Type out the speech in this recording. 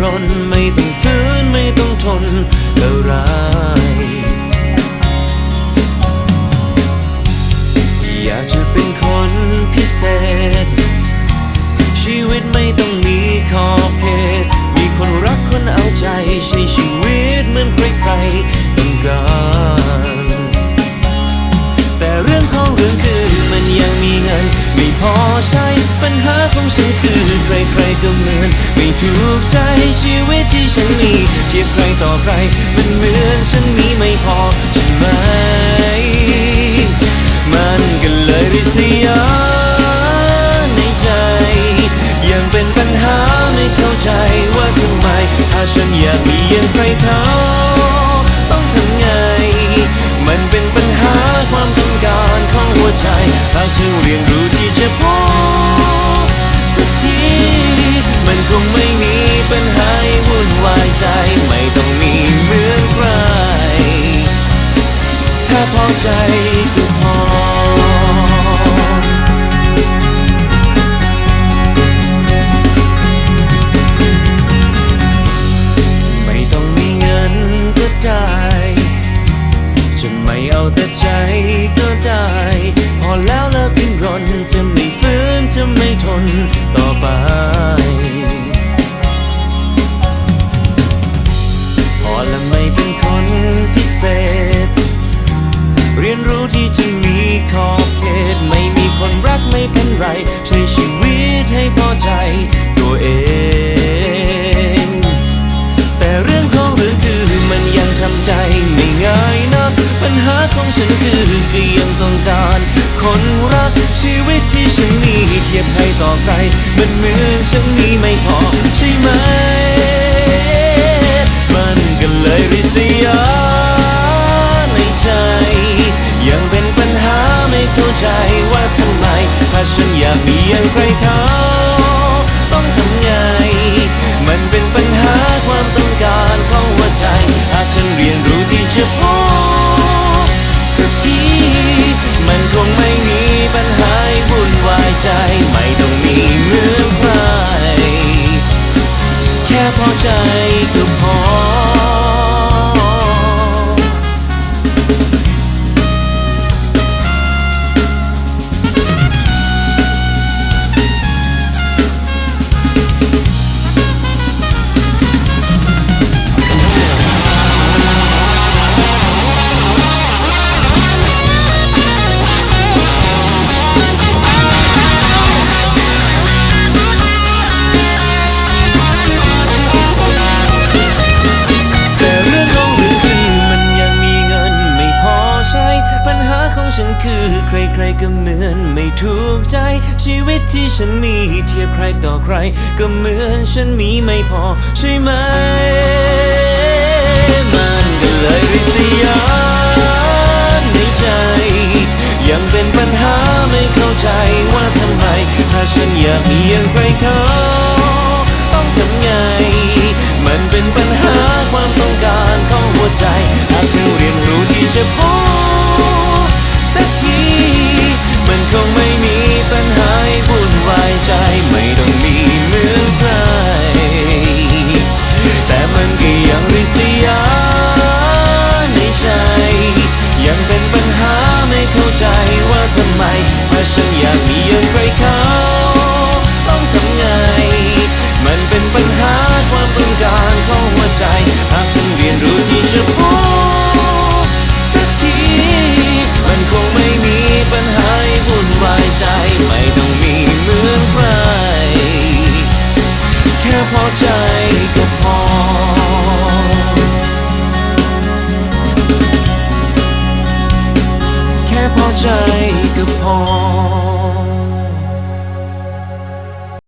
marrón ญหาของฉันคือใครๆก็เหมือน ไม่ถูกใจชีวิตที่ฉันมีเทียบใครต่อใคร มันเหมือนฉันมีไม่พอใช่ไหม มันก็นเลยริษยา หาความต้องการของหัวใจหากเธอเรียนรู้ที่จะพบสักที มันคงไม่มีปัญหาวุ่น คนรัก ชีวิตที่ฉันมีเทียบให้ต่อใครมันเหมือนฉันมีไม่พอใช่ไหม ฉันคือใครๆก็เหมือนไม่ถูกใจ ชีวิตที่ฉันมีเทียบใครต่อใคร ก็เหมือนฉันมีไม่พอใช่ไหม มันก็เลยริษยาในใจ ยังเป็นปัญหาไม่เข้าใจว่าทำไม ถ้าฉันอยากมีอย่างใครเขาต้องทำไง มันเป็นปัญหาความต้องการของหัวใจหากเธอเรียนรู้ที่จะพูด การของหัวใจ หากฉันเรียนรู้ที่จะพบสักที มันคงไม่มีปัญหาวุ่นวายใจ ไม่ต้องมีเหมือนใคร แค่พอใจก็พอแค่พอใจก็พอ